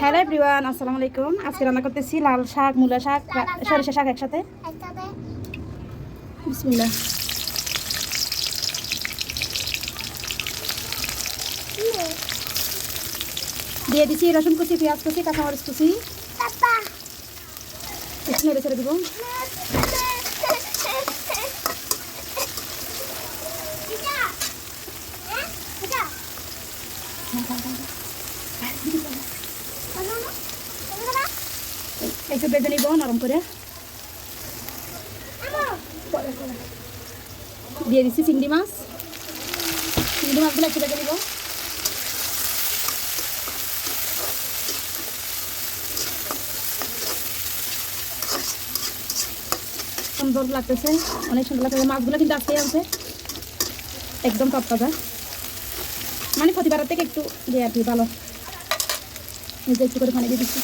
Hello everyone আসসালামু আলাইকুম। আজকে রান্না করতেছি লাল শাক মূলা শাক সরিষা শাক একসাথে। একসাথে। বিসমিল্লাহ। দিয়ে দিচ্ছি রসুন কুচি পেঁয়াজ কুচি কাঁচামরিচ কুচি। একটু নেড়ে ছেড়ে দিব এটা হ্যাঁ এটা বলো না বলো না একটু বেঁধে নিব, নরম করে। দিয়ে দিচ্ছি চিংড়ি মাছ। চিংড়ি মাছগুলো একটু বেঁধে নিব। সুন্দর লাগতেছে, অনেক সুন্দর লাগতেছে। মাছগুলো কিন্তু আজকেই আনছে। একদম তত্তাজা মানে প্রতিবারের থেকে একটু যে আর কি ভালো। নিজে একটু করে পানি দিচ্ছি।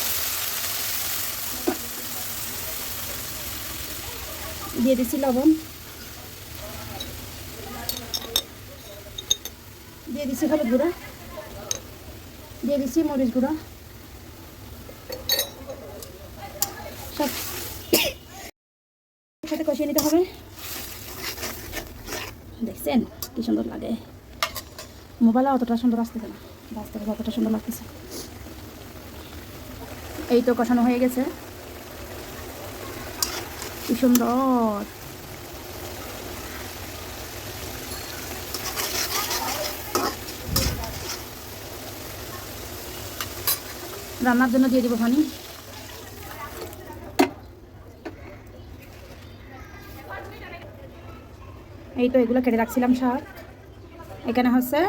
দিয়ে দিচ্ছি লবণ। দিয়ে দিচ্ছি হলুদ গুঁড়া। দিয়ে দিচ্ছি মরিচ গুঁড়া। সব একসাথে কষিয়ে নিতে হবে। দেখছেন কি সুন্দর লাগে। মোবাইলে অতটা সুন্দর আসতেছে না। বাস্তবে অতটা সুন্দর লাগতেছে। এই তো কষানো হয়ে গেছে। কি সুন্দর। রান্নার জন্য দিয়ে দিব পানি এই তো এগুলো কেটে রাখছিলাম শাক। এখানে হচ্ছে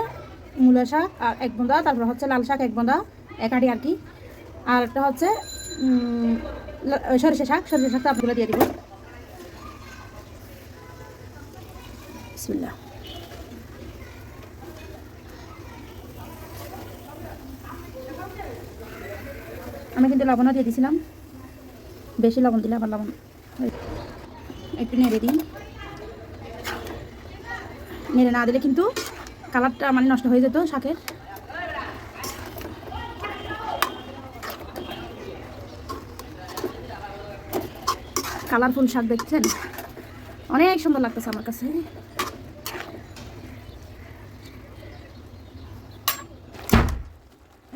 মূলা শাক আর এক বোঁদা, তারপর হচ্ছে লাল শাক এক বোঁদা, এক আটি আর কি। আর একটা হচ্ছে সরিষা শাক। সরিষা শাক তাপগুলো দিয়ে দিব। আমি কিন্তু লবণও দিয়ে দিয়েছিলাম বেশি লবণ দিলে আবার লবণ একটু নেড়ে দিই। নেড়ে না দিলে কিন্তু কালারটা মানে নষ্ট হয়ে যেত শাকের। কালারফুল শাক দেখছেন? অনেক সুন্দর লাগতেছে আমার কাছে।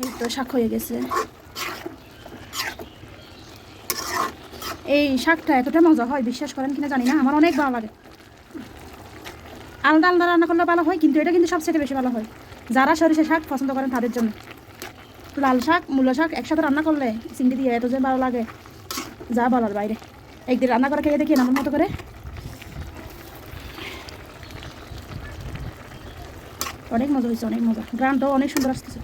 এই তো শাক হয়ে গেছে। এই শাকটা এতটা মজা হয়, বিশ্বাস করেন কিনা জানি না, আমার অনেক ভালো লাগে। আলাদা আলাদা রান্না করলে ভালো হয়, কিন্তু এটা কিন্তু সবচেয়ে বেশি ভালো হয়। যারা সরিষা শাক পছন্দ করেন তাদের জন্য। লাল শাক, মূলা শাক একসাথে রান্না করলে চিংড়ি দিয়ে এত যে ভালো লাগে, যা বলার বাইরে। একদিন রান্না করে খেয়ে দেখি আমার মতো করে। অনেক মজা হয়েছে, অনেক মজা। গ্রামটাও অনেক সুন্দর আসতেছে।